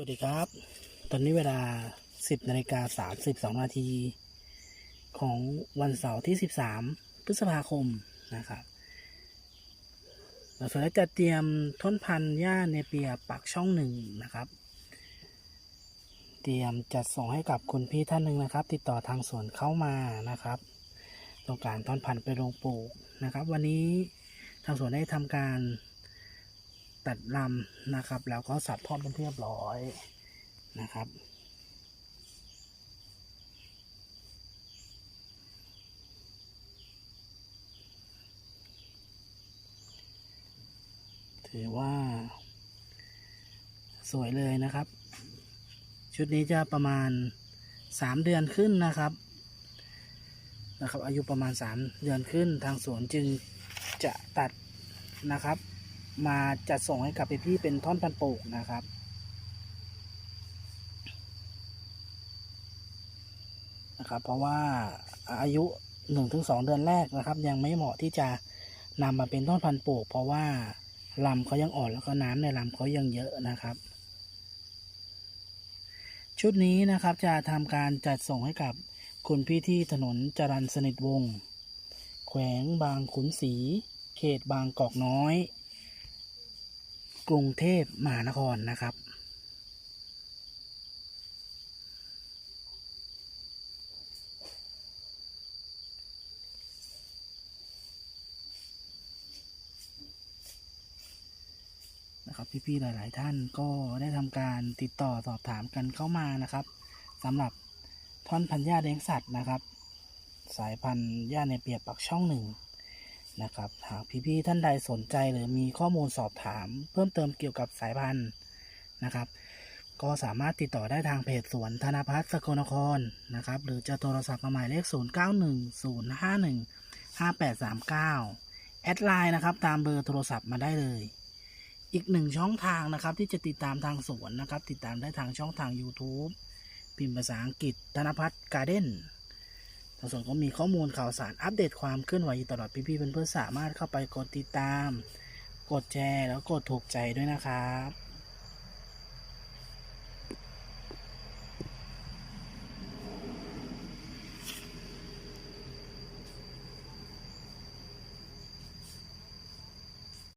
สวัสดีครับ ตอนนี้เวลา 10นาฬิกา32นาทีของวันเสาร์ที่ 13 พฤษภาคมนะครับ เราสวนจัดเตรียมต้นพันธุ์หญ้าเนเปียปักช่องหนึ่งนะครับ เตรียมจัดส่งให้กับคุณพี่ท่านหนึ่งนะครับ ติดต่อทางสวนเข้ามานะครับต้องการต้นพันธุ์ไปลงปลูกนะครับ วันนี้ทางสวนได้ทำการ ตัดลำนะครับ แล้วก็สับทอดเป็นเรียบร้อยนะครับถือว่า สวยเลยนะครับ ชุดนี้จะประมาณสามเดือนขึ้นนะครับนะครับ อายุประมาณสามเดือนขึ้นทางสวนจึงจะตัดนะครับ มาจัดส่งให้กับพี่ๆเป็นท่อนพันปลูกนะครับ นะครับ เพราะว่าอายุหนึ่งถึงสองเดือนแรกนะครับ ยังไม่เหมาะที่จะนำมาเป็นท่อนพันปลูก เพราะว่าลำเขายังอ่อนแล้วก็น้ำในลำเขายังเยอะนะครับ ชุดนี้นะครับจะทำการจัดส่งให้กับคุณพี่ที่ถนนจรันสนิทวงศ์แขวงบางขุนศรีเขตบางกอกน้อย กรุงเทพมหานครนะครับ นะครับ พี่ๆหลาย ๆ ท่านก็ได้ทำการติดต่อสอบถามกันเข้ามานะครับสำหรับท่อนพันธุ์หญ้าเลี้ยงสัตว์นะครับ สายพันธุ์หญ้าในเปียกปักช่องหนึ่ง นะครับ หากพี่ๆท่านใดสนใจหรือมีข้อมูลสอบถาม เพิ่มเติมเกี่ยวกับสายพันธุ์นะครับ ก็สามารถติดต่อได้ทางเพจสวนธนพัฒน์สกลนครนะครับ หรือจะโทรศัพท์มาหมายเลข 0 9 1 0 5 1 5 8 3 9 แอดไลน์นะครับ ตามเบอร์โทรศัพท์มาได้เลยอีกหนึ่งช่องทางนะครับที่จะติดตามทางสวนนะครับ ติดตามได้ทางช่องทาง YouTube พิมพ์ภาษาอังกฤษธนพัฒน์การ์เด้น ทางสวนก็มีข้อมูลข่าวสารอัปเดตความเคลื่อนไหวอยู่ตลอดพี่ๆเพื่อนๆสามารถเข้าไปกดติดตาม กดแชร์แล้วกดถูกใจด้วยนะครับ